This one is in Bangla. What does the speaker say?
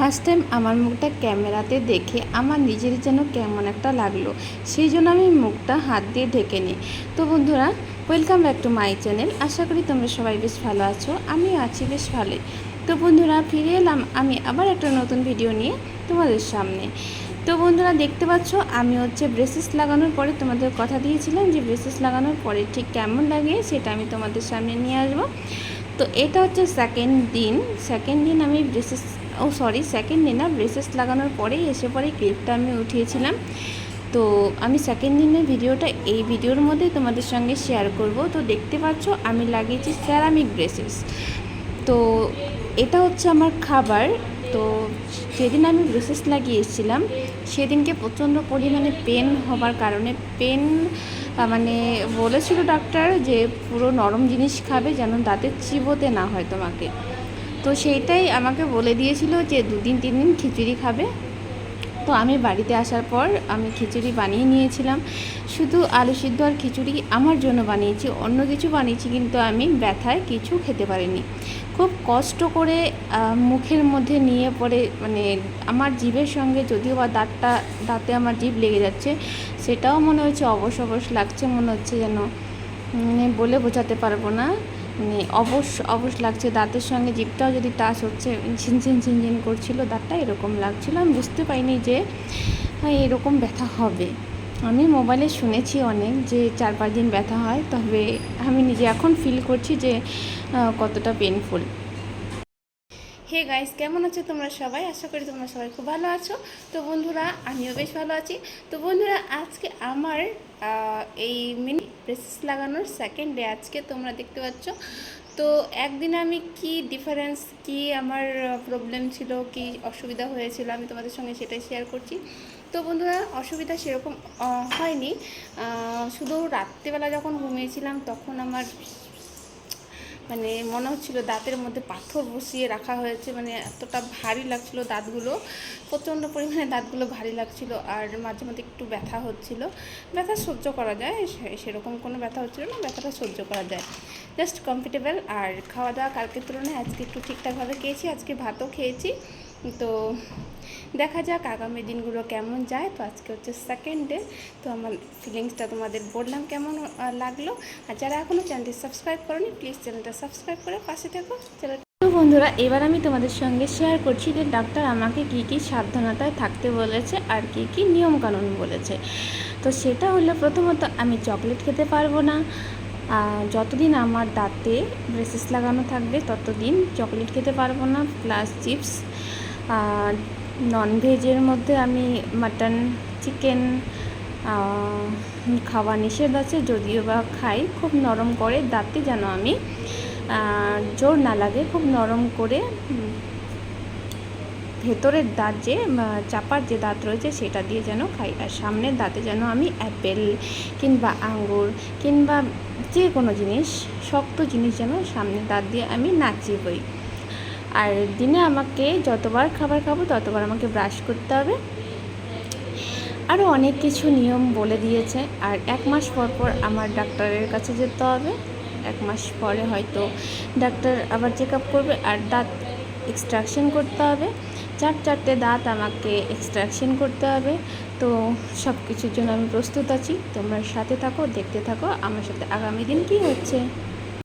ফার্স্ট টাইম আমার মুখটা ক্যামেরাতে দেখে আমার নিজের যেন কেমন একটা লাগল, সেই জন্য আমি মুখটা হাত দিয়ে ঢেকে নিই। তো বন্ধুরা welcome back to my channel আশা করি তোমরা সবাই বেশ ভালো আছো, আমিও আছি বেশ ভালোই। তো বন্ধুরা, ফিরে এলাম আমি আবার একটা নতুন ভিডিও নিয়ে তোমাদের সামনে। তো বন্ধুরা, দেখতে পাচ্ছ, আমি হচ্ছে ব্রেসেস লাগানোর পরে তোমাদের কথা দিয়েছিলাম যে ব্রেসেস লাগানোর পরে ঠিক কেমন লাগে সেটা আমি তোমাদের সামনে নিয়ে আসব। তো এটা হচ্ছে সেকেন্ড দিন। সেকেন্ড দিন আমি ব্রেসেস ও সরি সেকেন্ড দিন না ব্রেসেস লাগানোর পরেই এসে পরে ক্লিপটা আমি উঠিয়েছিলাম। তো আমি সেকেন্ড দিনের ভিডিওটা এই ভিডিওর মধ্যে তোমাদের সঙ্গে শেয়ার করব। তো দেখতে পাচ্ছ, আমি লাগিয়েছি স্যারামিক ব্রেসেস তো এটা হচ্ছে আমার খাবার। তো যেদিন আমি ব্রেসেস লাগিয়ে এসেছিলাম সেদিনকে প্রচণ্ড পরিমাণে পেন হবার কারণে পেন মানে বলেছিল ডাক্তার যে পুরো নরম জিনিস খাবে যেন দাঁতের চিবোতে না হয় তোমাকে। তো সেইটাই আমাকে বলে দিয়েছিল যে দুদিন তিন দিন খিচুড়ি খাবে। তো আমি বাড়িতে আসার পর আমি খিচুড়ি বানিয়ে নিয়েছিলাম। শুধু আলু সিদ্ধ আর খিচুড়ি আমার জন্য বানিয়েছি, অন্য কিছু বানিয়েছি, কিন্তু আমি ব্যথায় কিছু খেতে পারিনি। খুব কষ্ট করে মুখের মধ্যে নিয়ে পরে মানে আমার জিভের সঙ্গে যদিও বা দাঁতটা, দাঁতে আমার জিভ লেগে যাচ্ছে, সেটাও মনে হচ্ছে অবশ অবশ লাগছে, মনে হচ্ছে যেন মানে বলে বোঝাতে পারব না মানে অবশ অবশ লাগছে, দাঁতের সঙ্গে জিভটাও যদি টাচ হচ্ছে ঝিনঝিন ঝিনঝিন করছিল, দাঁতটা এরকম লাগছিল, আমি বুঝতে পারিনি যে হ্যাঁ এরকম ব্যথা হবে। আমি মোবাইলে শুনেছি অনেক যে চার পাঁচ দিন ব্যথা হয়, তবে আমি নিজে এখন ফিল করছি যে কতটা পেনফুল হে গাইস কেমন আছো তোমরা সবাই? আশা করি তোমরা সবাই খুব ভালো আছো। তো বন্ধুরা, আমিও বেশ ভালো আছি। তো বন্ধুরা, আজকে আমার এই মিনি প্রেসেস লাগানোর সেকেন্ড ডে আজকে তোমরা দেখতে পাচ্ছ। তো একদিন আমি কি ডিফারেন্স কি আমার প্রবলেম ছিল, কি অসুবিধা হয়েছিল, আমি তোমাদের সঙ্গে সেটাই শেয়ার করছি। তো বন্ধুরা, অসুবিধা সেরকম হয়নি। শুধু রাত্রিবেলা যখন ঘুমিয়েছিলাম, তখন আমার মানে মনে হচ্ছিল দাঁতের মধ্যে পাথর বসিয়ে রাখা হয়েছে। মানে এতটা ভারী লাগছিল দাঁতগুলো, প্রচণ্ড পরিমাণে দাঁতগুলো ভারী লাগছিল, আর মাঝে মধ্যে একটু ব্যথা হচ্ছিল। ব্যথা সহ্য করা যায় সেরকম কোনো ব্যথা হচ্ছিল না, ব্যথাটা সহ্য করা যায়। জাস্ট কমফর্টেবল, আর খাওয়া দাওয়া কালকের তুলনায় আজকে একটু ঠিকঠাকভাবে খেয়েছি, আজকে ভাতও খেয়েছি। তো দেখা যাক আগামী দিনগুলো কেমন যায়। তো আজকে হচ্ছে সেকেন্ড ডে তো আমার ফিলিংসটা তোমাদের বললাম কেমন লাগল। আর যারা এখনও চ্যানেলটি সাবস্ক্রাইব করনি প্লিজ চ্যানেলটা সাবস্ক্রাইব করে পাশে থেকো। চ্যানেল বন্ধুরা, এবার আমি তোমাদের সঙ্গে শেয়ার করছি যে ডাক্তার আমাকে কি কি সাবধানতায় থাকতে বলেছে আর কি কি নিয়মকানুন বলেছে। তো সেটা হলো প্রথমত, আমি চকলেট খেতে পারব না। যতদিন আমার দাঁতে ব্রেসেস লাগানো থাকবে, ততদিন চকলেট খেতে পারব না প্লাস চিপস ননভেজের মধ্যে আমি মাটন চিকেন খাওয়া নিষেধ আছে, যদিও বা খাই, খুব নরম করে, দাঁতে যেন আমি জোর না লাগে, খুব নরম করে ভেতরের দাঁত যে চাপার যে দাঁত রয়েছে, সেটা দিয়ে যেন খাই, আর সামনের দাঁতে যেন আমি অ্যাপেল কিংবা আঙ্গুর কিংবা যে কোনো জিনিস, শক্ত জিনিস যেন সামনের দাঁত দিয়ে আমি না চিবোই আর দিনে আমাকে যতবার খাবার খাব, ততবার আমাকে ব্রাশ করতে হবে। আরও অনেক কিছু নিয়ম বলে দিয়েছে। আর এক মাস পর পর আমার ডাক্তারের কাছে যেতে হবে। এক মাস পরে হয়তো ডাক্তার আবার চেক আপ করবে আর দাঁত এক্সট্রাকশন করতে হবে। চার চারটে দাঁত আমাকে এক্সট্রাকশন করতে হবে। তো সব কিছুর জন্য আমি প্রস্তুত আছি। তোমরা সাথে থাকো, দেখতে থাকো। আমার সাথে আগামী দিন কী হচ্ছে?